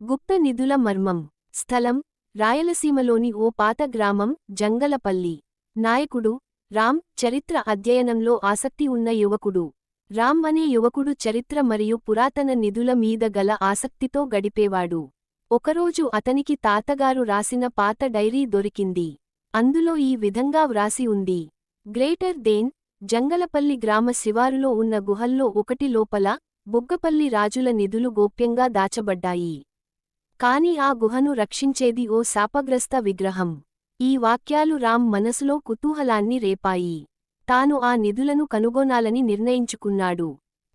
గుప్త నిధుల మర్మం. స్థలం రాయలసీమలోని ఓ పాత గ్రామం జంగలపల్లి. నాయకుడు రామ్ చరిత్ర అధ్యయనంలో ఆసక్తి ఉన్న యువకుడు. రామ్ అనే యువకుడు చరిత్ర మరియు పురాతన నిధుల మీద గల ఆసక్తితో గడిపేవాడు. ఒకరోజు అతనికి తాతగారు రాసిన పాత డైరీ దొరికింది. అందులో ఈ విధంగా వ్రాసి ఉంది. గ్రేటర్ దేన్ జంగలపల్లి గ్రామ శివారులో ఉన్న గుహల్లో ఒకటి లోపల బుగ్గపల్లి రాజుల నిధులు గోప్యంగా దాచబడ్డాయి. కాని ఆ గుహను రక్షించేది ఓ శాపగ్రస్త విగ్రహం. ఈ వాక్యాలు రామ్ మనసులో కుతూహలాన్ని రేపాయి. తాను ఆ నిధులను కనుగొనాలని నిర్ణయించుకున్నాడు.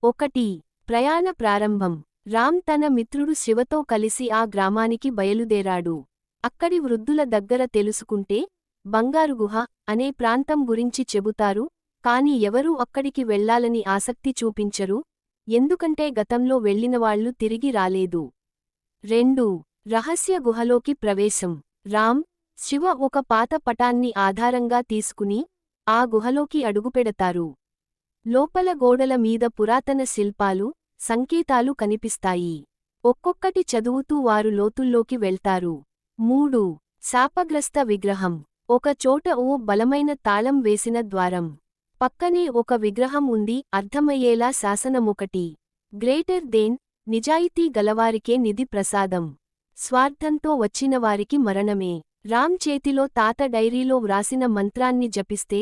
ఒకటి ప్రయాణ ప్రారంభం. రామ్ తన మిత్రుడు శివతో కలిసి ఆ గ్రామానికి బయలుదేరాడు. అక్కడి వృద్ధుల దగ్గర తెలుసుకుంటే బంగారు గుహ అనే ప్రాంతం గురించి చెబుతారు కాని ఎవరూ అక్కడికి వెళ్ళాలని ఆసక్తి చూపించరు ఎందుకంటే గతంలో వెళ్ళినవాళ్ళు తిరిగి రాలేదు. రెండు రహస్య గుహలోకి ప్రవేశం. రామ్ శివ ఒక పాత పటాన్ని ఆధారంగా తీసుకుని ఆ గుహలోకి అడుగుపెడతారు. లోపల గోడల మీద పురాతన శిల్పాలు సంకేతాలు కనిపిస్తాయి. ఒక్కొక్కటి చదువుతూ వారు లోతుల్లోకి వెళ్తారు. మూడు శాపగ్రస్త విగ్రహం. ఒక చోట ఓ బలమైన తాళం వేసిన ద్వారం. పక్కనే ఒక విగ్రహం ఉంది అర్థమయ్యేలా శాసనమొకటి. గ్రేటర్ దేన్ నిజాయితీ గలవారికే నిధి ప్రసాదం. స్వార్థంతో వచ్చినవారికి మరణమే. రామ్ చేతిలో తాత డైరీలో వ్రాసిన మంత్రాన్ని జపిస్తే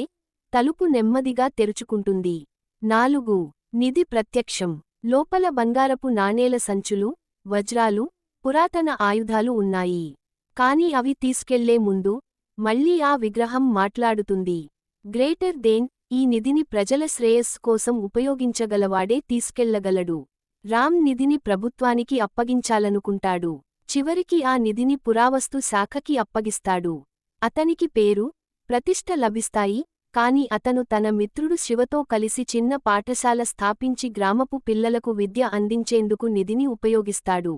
తలుపు నెమ్మదిగా తెరుచుకుంటుంది. నాలుగు. నిధి ప్రత్యక్షం. లోపల బంగారపు నాణేల సంచులు వజ్రాలు పురాతన ఆయుధాలు ఉన్నాయి. కాని అవి తీసుకెళ్ళే ముందు మళ్ళీ ఆ విగ్రహం మాట్లాడుతుంది. గ్రేటర్ దేన్ ఈ నిధిని ప్రజల శ్రేయస్సు కోసం ఉపయోగించగలవాడే తీసుకెళ్ళగలడు. రామ్ నిధిని ప్రభుత్వానికి అప్పగించాలనుకుంటాడు. చివరికి ఆ నిధిని పురావస్తు శాఖకి అప్పగిస్తాడు. అతనికి పేరు ప్రతిష్ట లభిస్తాయి కాని అతను తన మిత్రుడు శివతో కలిసి చిన్న పాఠశాల స్థాపించి గ్రామపు పిల్లలకు విద్య అందించేందుకు నిధిని ఉపయోగిస్తాడు.